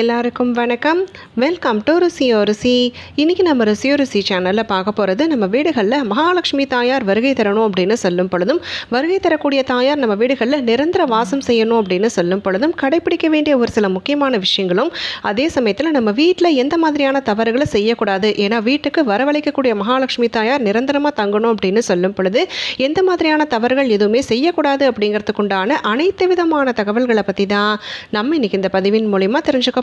எல்லாருக்கும் வணக்கம். Welcome to ருசியோ ருசி. இன்றைக்கி நம்ம ருசியோ ருசி சேனலில் பார்க்க போகிறது நம்ம வீடுகளில் மகாலட்சுமி தாயார் வருகை தரணும் அப்படின்னு சொல்லும் பொழுதும் வருகை தரக்கூடிய தாயார் நம்ம வீடுகளில் நிரந்தர வாசம் செய்யணும் அப்படின்னு சொல்லும் பொழுதும் கடைபிடிக்க வேண்டிய ஒரு சில முக்கியமான விஷயங்களும் அதே சமயத்தில் நம்ம வீட்டில் எந்த மாதிரியான தவறுகளை செய்யக்கூடாது. ஏன்னா வீட்டுக்கு வரவழைக்கக்கூடிய மகாலட்சுமி தாயார் நிரந்தரமாக தங்கணும் அப்படின்னு சொல்லும் பொழுது எந்த மாதிரியான தவறுகள் எதுவுமே செய்யக்கூடாது அப்படிங்கிறதுக்குண்டான அனைத்து விதமான தகவல்களை பற்றி தான் நம்ம இன்றைக்கி இந்த பதிவின் மூலிமா தெரிஞ்சுக்க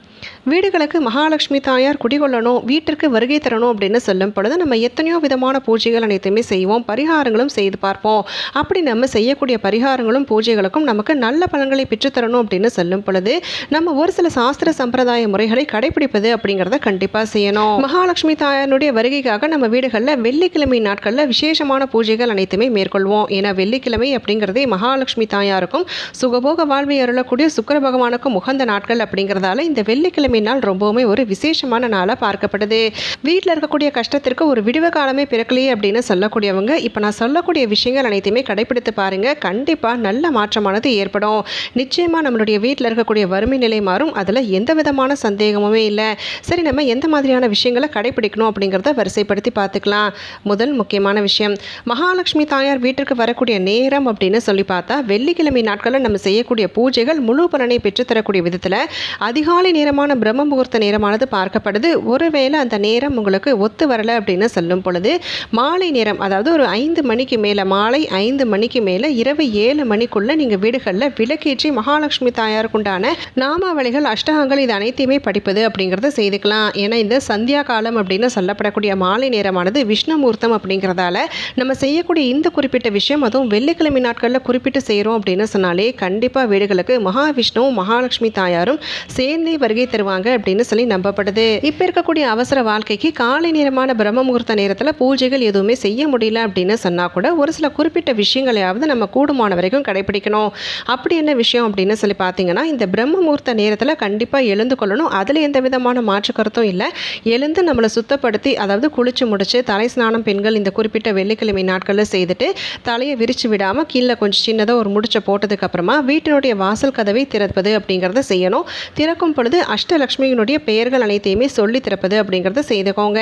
வீடுகளுக்கு மகாலட்சுமி தாயார் குடிகொள்ளணும் வீட்டிற்கு வருகை தரணும் அப்படின்னு சொல்லும் பொழுது நம்ம எத்தனையோ விதமான பூஜைகள் அனைத்துமே செய்வோம் பரிகாரங்களும் செய்து பார்ப்போம். அப்படி நம்ம செய்யக்கூடிய பரிகாரங்களும் பூஜைகளுக்கும் நமக்கு நல்ல பலன்களை பெற்றுத்தரணும் அப்படின்னு சொல்லும் பொழுது நம்ம ஒரு சில சாஸ்திர சம்பிரதாய முறைகளை கடைபிடிப்பது அப்படிங்கிறத கண்டிப்பாக செய்யணும். மகாலட்சுமி தாயாருடைய வருகைக்காக நம்ம வீடுகளில் வெள்ளிக்கிழமை நாட்களில் விசேஷமான பூஜைகள் அனைத்துமே மேற்கொள்வோம். ஏன்னா வெள்ளிக்கிழமை அப்படிங்கிறதே மகாலட்சுமி தாயாருக்கும் சுகபோக வாழ்வை அருளக்கூடிய சுக்கர பகவானுக்கும் உகந்த நாட்கள் அப்படிங்கிறதால இந்த வெள்ளி வெள்ளிக்கிழமை நாள் ரொம்பவுமே ஒரு விசேஷமான நாளாக பார்க்கப்படுது வீட்டில் இருக்கக்கூடிய கஷ்டத்திற்கு ஒரு விடுவ காலமே பிறக்கலையே அப்படின்னு சொல்லக்கூடியவங்க இப்போ நான் சொல்லக்கூடிய விஷயங்கள் அனைத்தையுமே கடைபிடித்து பாருங்க. கண்டிப்பாக நல்ல மாற்றமானது ஏற்படும். நிச்சயமாக நம்மளுடைய வீட்டில் இருக்கக்கூடிய வறுமை நிலை மாறும். அதில் எந்த விதமான சந்தேகமுமே இல்லை. சரி நம்ம எந்த மாதிரியான விஷயங்களை கடைபிடிக்கணும் அப்படிங்கிறத வரிசைப்படுத்தி பார்த்துக்கலாம். முதல் முக்கியமான விஷயம் மகாலட்சுமி தாயார் வீட்டிற்கு வரக்கூடிய நேரம் அப்படின்னு சொல்லி பார்த்தா வெள்ளிக்கிழமை நாட்களில் நம்ம செய்யக்கூடிய பூஜைகள் முழு பலனை பெற்றுத்தரக்கூடிய விதத்தில் அதிகாலை நேரமான பிரம்ம முகூர்த்த நேரமானது பார்க்கப்படுது. ஒருவேளை அந்த நேரம் உங்களுக்கு ஒத்து வரலை அப்படின்னு சொல்லும் பொழுது மாலை நேரம் அதாவது ஒரு ஐந்து மணிக்கு மேலே மாலை ஐந்து மணிக்கு மேலே இரவு ஏழு மணிக்குள்ளே நீங்கள் வீடுகளில் விளக்கேற்றி மகாலட்சுமி தாயாருக்குண்டான நாமாவளிகள் அஷ்டகங்கள் இது அனைத்தையுமே படிப்பது அப்படிங்கிறத செய்துக்கலாம். ஏன்னா இந்த சந்தியா காலம் அப்படின்னு சொல்லப்படக்கூடிய மாலை நேரமானது விஷ்ணுமூர்த்தம் அப்படிங்கிறதால நம்ம செய்யக்கூடிய இந்த குறிப்பிட்ட விஷயம் அதுவும் வெள்ளிக்கிழமை நாட்களில் குறிப்பிட்டு செய்கிறோம் அப்படின்னு சொன்னாலே கண்டிப்பாக வீடுகளுக்கு மகாவிஷ்ணுவும் மகாலட்சுமி தாயாரும் சேர்ந்தே வருகை தருவாங்க அப்படின்னு சொல்லி நம்பப்படுது. இப்போ இருக்கக்கூடிய அவசர வாழ்க்கைக்கு காலை நேரமான பிரம்ம முகூர்த்த நேரத்தில் பூஜைகள் எதுவுமே செய்ய முடியல அப்படின்னு சொன்னால் கூட ஒரு சில குறிப்பிட்ட விஷயங்களையாவது நம்ம கூடுமான வரைக்கும் கடைபிடிக்கணும். அப்படி என்ன விஷயம் அப்படின்னு சொல்லி பார்த்தீங்கன்னா இந்த பிரம்ம முகூர்த்த நேரத்தில் கண்டிப்பாக எழுந்து கொள்ளணும். அதில் எந்த விதமான மாற்று கருத்தும் இல்லை. எழுந்து நம்மளை சுத்தப்படுத்தி அதாவது குளிச்சு முடிச்சு தலை ஸ்நானம் பெண்கள் இந்த குறிப்பிட்ட வெள்ளிக்கிழமை நாட்களில் செய்துட்டு தலையை விரிச்சு விடாமல் கீழே கொஞ்சம் சின்னதாக ஒரு முடிச்ச போட்டதுக்கு அப்புறமா வீட்டினுடைய வாசல் கதவை திறப்பது அப்படிங்கிறத செய்யணும். திறக்கும் பொழுது அஷ்டலக்ஷ்மியினுடைய பெயர்கள் அனைத்தையுமே சொல்லி திறப்பது அப்படிங்கிறத செய்துக்கோங்க.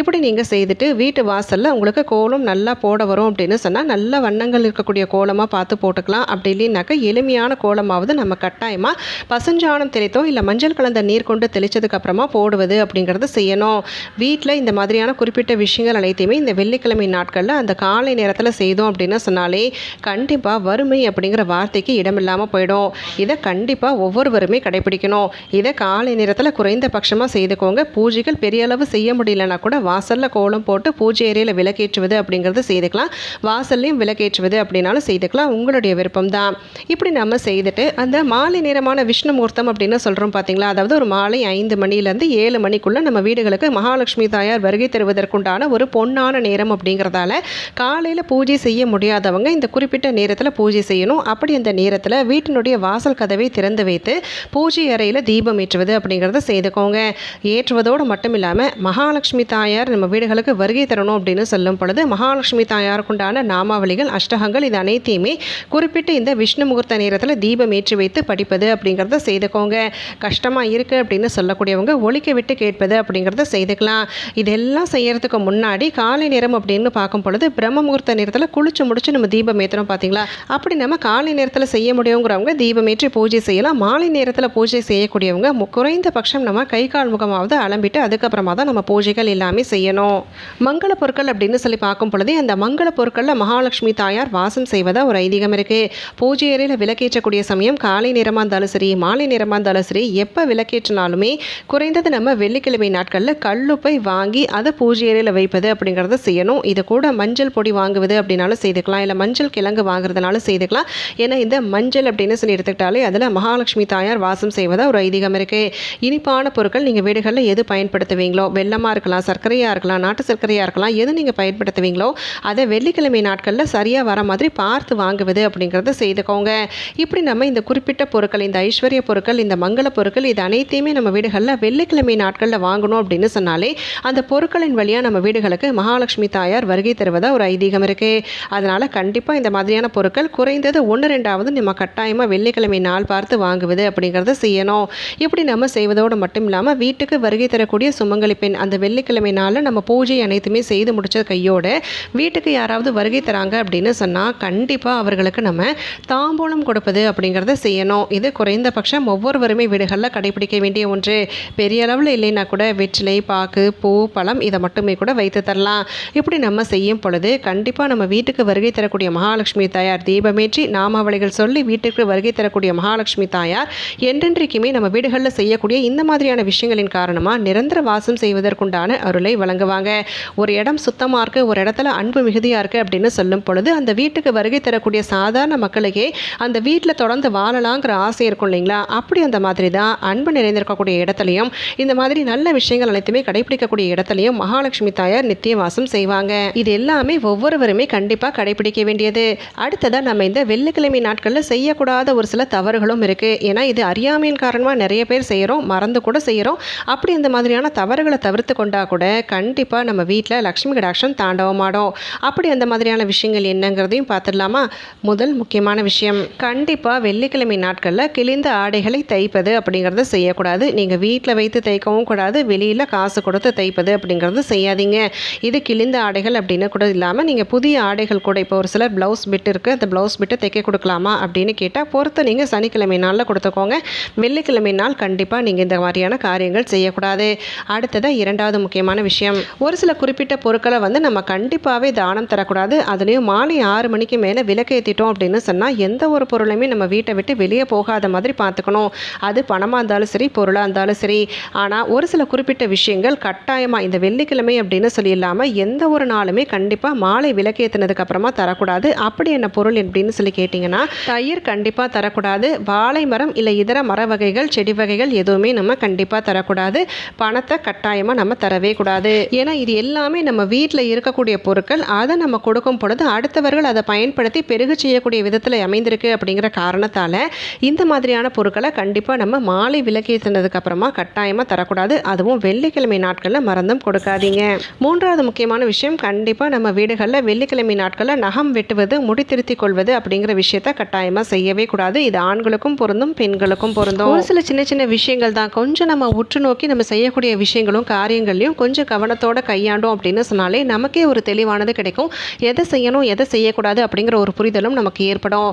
இப்படி நீங்கள் செய்துட்டு வீட்டு வாசலில் உங்களுக்கு கோலம் நல்லா போட வரும் அப்படின்னு சொன்னால் நல்ல வண்ணங்கள் இருக்கக்கூடிய கோலமாக பார்த்து போட்டுக்கலாம். அப்படி இல்லைனாக்கா எளிமையான கோலமாவது நம்ம கட்டாயமாக பசுஞ்சாணம் தெளித்தோ இல்லை மஞ்சள் கலந்த நீர் கொண்டு தெளித்ததுக்கு அப்புறமா போடுவது அப்படிங்கிறத செய்யணும். வீட்டில் இந்த மாதிரியான குறிப்பிட்ட விஷயங்கள் அனைத்தையுமே இந்த வெள்ளிக்கிழமை நாட்களில் அந்த காலை நேரத்தில் செய்தோம் அப்படின்னு சொன்னாலே கண்டிப்பாக வறுமை அப்படிங்கிற வார்த்தைக்கு இடமில்லாமல் போயிடும். இதை கண்டிப்பாக ஒவ்வொருவருமே கடைபிடிக்கணும். இதை கா காலை நேரத்தில் குறைந்த பட்சமாக செய்துக்கோங்க. பூஜைகள் பெரிய அளவு செய்ய முடியலன்னா கூட வாசலில் கோலம் போட்டு பூஜை ஏரியில் விளக்கேற்றுவது அப்படிங்கிறத செய்துக்கலாம். வாசல்லையும் விளக்கேற்றுவது அப்படின்னாலும் செய்துக்கலாம். உங்களுடைய விருப்பம் தான் இப்படி நம்ம செய்துட்டு அந்த மாலை நேரமான விஷ்ணு முகூர்த்தம் அப்படின்னு சொல்கிறோம் பார்த்தீங்களா அதாவது ஒரு மாலை ஐந்து மணிலேருந்து ஏழு மணிக்குள்ளே நம்ம வீடுகளுக்கு மகாலட்சுமி தாயார் வருகை தருவதற்குண்டான ஒரு பொன்னான நேரம் அப்படிங்கிறதால காலையில் பூஜை செய்ய முடியாதவங்க இந்த குறிப்பிட்ட நேரத்தில் பூஜை செய்யணும். அப்படி அந்த நேரத்தில் வீட்டினுடைய வாசல் கதவை திறந்து வைத்து பூஜை அறையில் தீபம் ஏற்றுவது அப்படிங்கிறத செய்துக்கோங்க. ஏற்றுவதோடு மட்டும் இல்லாமல் மகாலட்சுமி தாயார் நம்ம வீடுகளுக்கு வருகை தரணும் அப்படின்னு சொல்லும் பொழுது மகாலட்சுமி தாயாருக்குண்டான நாமாவளிகள் அஷ்டகங்கள் இது அனைத்தையுமே குறிப்பிட்டு இந்த விஷ்ணு முகூர்த்த நேரத்தில் தீபம் ஏற்றி வைத்து படிப்பது அப்படிங்கிறத செய்துக்கோங்க. கஷ்டமாக இருக்குது அப்படின்னு சொல்லக்கூடியவங்க ஒழிக்க விட்டு கேட்பது அப்படிங்கிறத செய்துக்கலாம். இதெல்லாம் செய்கிறதுக்கு முன்னாடி காலை நேரம் அப்படின்னு பார்க்கும் பொழுது பிரம்ம முகூர்த்த நேரத்தில் குளிச்சு முடிச்சு நம்ம தீபம் ஏற்றுறோம் பார்த்தீங்களா அப்படி நம்ம காலை நேரத்தில் செய்ய முடியுங்கிறவங்க தீபம் ஏற்றி பூஜை செய்யலாம். மாலை நேரத்தில் பூஜை செய்யக்கூடியவங்க குறைந்த பட்சம் நம்ம கை கால் முகமாவது அலம்பிட்டு அதுக்கப்புறமா தான் நம்ம பூஜைகள் எல்லாமே செய்யணும். மங்கள பொருட்கள் அப்படின்னு சொல்லி பார்க்கும் பொழுதே அந்த மங்கள பொருட்களில் மகாலட்சுமி தாயார் வாசம் செய்வதாக ஒரு ஐதீகம் இருக்குது பூஜை அறையில் விளக்கேற்றக்கூடிய சமயம் காலை நேரமாக இருந்தாலும் சரி மாலை நேரமாக இருந்தாலும் சரி எப்போ விளக்கேற்றினாலுமே குறைந்தது நம்ம வெள்ளிக்கிழமை நாட்களில் கல்லுப்பை வாங்கி அதை பூஜை அறையில் வைப்பது அப்படிங்கிறத செய்யணும். இது கூட மஞ்சள் பொடி வாங்குவது அப்படின்னாலும் செய்துக்கலாம். இல்லை மஞ்சள் கிழங்கு வாங்குறதுனாலும் செய்துக்கலாம். ஏன்னா இந்த மஞ்சள் அப்படின்னு சொல்லி எடுத்துக்கிட்டாலே அதில் மகாலட்சுமி தாயார் வாசம் செய்வதாக ஒரு ஐதீகம் இருக்குது இனிப்பான பொருட்கள் நீங்கள் வீடுகளில் எது பயன்படுத்துவீங்களோ? வெள்ளமாக இருக்கலாம் சர்க்கரையாக இருக்கலாம் நாட்டு சர்க்கரையாக இருக்கலாம் எது நீங்கள் பயன்படுத்துவீங்களோ அதை வெள்ளிக்கிழமை நாட்களில் சரியாக வர மாதிரி பார்த்து வாங்குவது அப்படிங்கிறத செய்துக்கோங்க. இப்படி நம்ம இந்த குறிப்பிட்ட பொருட்கள் இந்த ஐஸ்வர்ய பொருட்கள் இந்த மங்கள பொருட்கள் இது அனைத்தையுமே நம்ம வீடுகளில் வெள்ளிக்கிழமை நாட்களில் வாங்கணும் அப்படின்னு சொன்னாலே அந்த பொருட்களின் வழியாக நம்ம வீடுகளுக்கு மகாலட்சுமி தாயார் வருகை தருவதாக ஒரு ஐதீகம் இருக்குது அதனால் கண்டிப்பாக இந்த மாதிரியான பொருட்கள் குறைந்தது ஒன்று ரெண்டாவது நம்ம கட்டாயமாக வெள்ளிக்கிழமை நாள் பார்த்து வாங்குவது அப்படிங்கிறத செய்யணும். இப்படி நம்ம செய்வதோடு மட்டும் இல்லாமல் வீட்டுக்கு வருகை தரக்கூடிய சுமங்கலி பெண் அந்த வெள்ளிக்கிழமை நாளில் நம்ம பூஜை அனைத்துமே செய்து முடித்த கையோட வீட்டுக்கு யாராவது வருகை தராங்க அப்படின்னு சொன்னால் கண்டிப்பாக அவர்களுக்கு நம்ம தாம்பூலம் கொடுப்பது அப்படிங்கிறத செய்யணும். இது குறைந்தபட்சம் ஒவ்வொருவருமே வீடுகளில் கடைபிடிக்க வேண்டிய ஒன்று. பெரிய அளவில் இல்லைன்னா கூட வெற்றிலை பாக்கு பூ பழம் இதை மட்டுமே கூட வைத்து தரலாம். இப்படி நம்ம செய்யும் பொழுது கண்டிப்பாக நம்ம வீட்டுக்கு வருகை தரக்கூடிய மகாலட்சுமி தாயார் தீபமேற்றி நாமாவளிகள் சொல்லி வீட்டுக்கு வருகை தரக்கூடிய மகாலட்சுமி தாயார் என்றென்றைக்குமே நம்ம வீடுகளில் செய்யக்கூடிய இந்த மாதிரியான விஷயங்களின் காரணமாக நிரந்தர வாசம் செய்வதற்குண்டான அருளை வழங்குவாங்க. ஒரு இடம் சுத்தமாக இருக்குது ஒரு இடத்துல அன்பு மிகுதியாக இருக்குது அப்படின்னு சொல்லும் பொழுது அந்த வீட்டுக்கு வருகை தரக்கூடிய சாதாரண மக்களுக்கே அந்த வீட்டில் தொடர்ந்து வாழலாங்கிற ஆசை இருக்கும் இல்லைங்களா? அப்படி அந்த மாதிரி தான் அன்பு நிறைந்திருக்கக்கூடிய இடத்துலையும் இந்த மாதிரி நல்ல விஷயங்கள் அனைத்துமே கடைபிடிக்கக்கூடிய இடத்துலையும் மகாலட்சுமி தாயார் நித்திய வாசம் செய்வாங்க. இது எல்லாமே ஒவ்வொருவருமே கண்டிப்பாக கடைபிடிக்க வேண்டியது. அடுத்ததாக நம்ம இந்த வெள்ளிக்கிழமை நாட்களில் செய்யக்கூடாத ஒரு சில தவறுகளும் இருக்குது ஏன்னா இது அறியாமையின் காரணமாக நிறைய பேர் செய்கிறோம் மறந்து கூட செய்கிறோம் அப்படி இந்த மாதிரியான தவறுகளை தவிர்த்து கொண்டா கூட கண்டிப்பாக நம்ம வீட்டில் லக்ஷ்மி கடாட்சம் தாண்டவமாடும் அப்படி அந்த மாதிரியான விஷயங்கள் என்னங்கிறதையும் பார்த்துடலாமா முதல் முக்கியமான விஷயம் கண்டிப்பாக வெள்ளிக்கிழமை நாட்களில் கிழிந்த ஆடைகளை தைப்பது அப்படிங்கிறத செய்யக்கூடாது. நீங்கள் வீட்டில் வைத்து தைக்கவும் கூடாது வெளியில் காசு கொடுத்து தைப்பது அப்படிங்கிறது செய்யாதீங்க. இது கிழிந்த ஆடைகள் அப்படின்னு கூட இல்லாமல் நீங்கள் புதிய ஆடைகள் கூட இப்போ ஒரு சிலர் ப்ளவுஸ் பிட் இருக்குது அந்த ப்ளவுஸ் பிட்டை தைக்க கொடுக்கலாமா அப்படின்னு கேட்டால் பொறுத்து நீங்கள் சனிக்கிழமை நாளில் கொடுத்துக்கோங்க. வெள்ளிக்கிழமை நாள் கண்டிப்பாக கண்டிப்பாக நீங்கள் இந்த மாதிரியான காரியங்கள் செய்யக்கூடாது. அடுத்ததாக இரண்டாவது முக்கியமான விஷயம். ஒரு சில குறிப்பிட்ட பொருட்களை வந்து நம்ம கண்டிப்பாகவே தானம் தரக்கூடாது. அதுலேயும் மாலை ஆறு மணிக்கு மேலே விலக்கேற்றிட்டோம் அப்படின்னு சொன்னால் எந்த ஒரு பொருளையுமே நம்ம வீட்டை விட்டு வெளியே போகாத மாதிரி பார்த்துக்கணும். அது பணமாக இருந்தாலும் சரி பொருளாக இருந்தாலும் சரி. ஆனால் ஒரு சில குறிப்பிட்ட விஷயங்கள் கட்டாயமாக இந்த வெள்ளிக்கிழமை அப்படின்னு சொல்லி இல்லாமல் எந்த ஒரு நாளுமே கண்டிப்பாக மாலை விலக்கேற்றினதுக்கு அப்புறமா தரக்கூடாது. அப்படி என்ன பொருள் அப்படின்னு சொல்லி கேட்டிங்கன்னா தயிர் கண்டிப்பாக தரக்கூடாது. வாழை மரம் இல்லை இதர மர வகைகள் செடி வகைகள் எதுவுமே நம்ம கண்டிப்பாக தரக்கூடாது. பணத்தை கட்டாயமாக நம்ம தரவே கூடாது. ஏன்னா இது எல்லாமே நம்ம வீட்டில் இருக்கக்கூடிய பொருட்கள். அதை நம்ம கொடுக்கும் பொழுது அடுத்தவர்கள் அதை பயன்படுத்தி பெருகு செய்யக்கூடிய விதத்தில் அமைந்திருக்கு அப்படிங்கிற காரணத்தால் இந்த மாதிரியான பொருட்களை கண்டிப்பாக நம்ம மாலை விலக்கேற்றினதுக்கு அப்புறமா கட்டாயமாக தரக்கூடாது. அதுவும் வெள்ளிக்கிழமை நாட்களில் மறந்தும் கொடுக்காதீங்க. மூன்றாவது முக்கியமான விஷயம் கண்டிப்பாக நம்ம வீடுகளில் வெள்ளிக்கிழமை நாட்களில் நகம் வெட்டுவது முடி திருத்திக் கொள்வது அப்படிங்கிற விஷயத்த கட்டாயமாக செய்யவே கூடாது. இது ஆண்களுக்கும் பொருந்தும் பெண்களுக்கும் பொருந்தும். ஒரு சில சின்ன சின்ன விஷயங்கள் தான். கொஞ்சம் நம்ம உற்று நோக்கி நம்ம செய்யக்கூடிய விஷயங்களும் காரியங்களையும் கொஞ்சம் கவனத்தோட கையாண்டோம் அப்படின்னு சொன்னாலே நமக்கே ஒரு தெளிவானது கிடைக்கும். எதை செய்யணும் எதை செய்யக்கூடாது அப்படிங்கிற ஒரு புரிதலும் நமக்கு ஏற்படும்.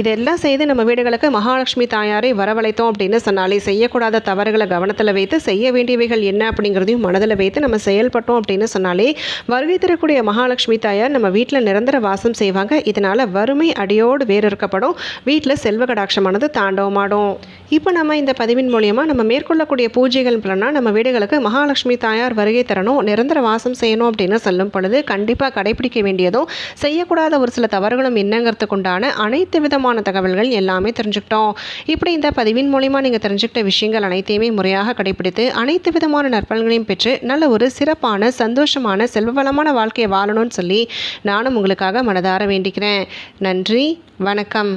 இதெல்லாம் செய்து நம்ம வீடுகளுக்கு மகாலட்சுமி தாயாரை வரவழைத்தோம் அப்படின்னு சொன்னாலே செய்யக்கூடாத தவறுகளை கவனத்தில் வைத்து செய்ய வேண்டியவைகள் என்ன அப்படிங்கிறதையும் மனதில் வைத்து நம்ம செயல்பட்டோம் அப்படின்னு சொன்னாலே வருகை தரக்கூடிய மகாலட்சுமி தாயார் நம்ம வீட்டில் நிரந்தர வாசம் செய்வாங்க. இதனால் வறுமை அடியோடு வேறு இருக்கப்படும் வீட்டில் செல்வ கடாட்சமானது தாண்டவமாடும். இப்போ நம்ம இந்த பதிவின் மூலம் மூலியமாக நம்ம மேற்கொள்ளக்கூடிய பூஜைகள் பலனா நம்ம வீடுகளுக்கு மகாலட்சுமி தாயார் வருகை தரணும் நிரந்தர வாசம் செய்யணும் அப்படின்னு சொல்லும் பொழுது கண்டிப்பாக கடைபிடிக்க வேண்டியதும் செய்யக்கூடாத ஒரு சில தவறுகளும் என்னங்கிறதுக்குண்டான அனைத்து விதமான தகவல்கள் எல்லாமே தெரிஞ்சுக்கிட்டோம். இப்படி இந்த பதிவின் மூலிமா நீங்கள் தெரிஞ்சுக்கிட்ட விஷயங்கள் அனைத்தையுமே முறையாக கடைபிடித்து அனைத்து விதமான நற்பலன்களையும் பெற்று நல்ல ஒரு சிறப்பான சந்தோஷமான செல்வவளமான வாழ்க்கையை வாழணும்னு சொல்லி நானும் உங்களுக்காக மனதார வேண்டிக்கிறேன். நன்றி வணக்கம்.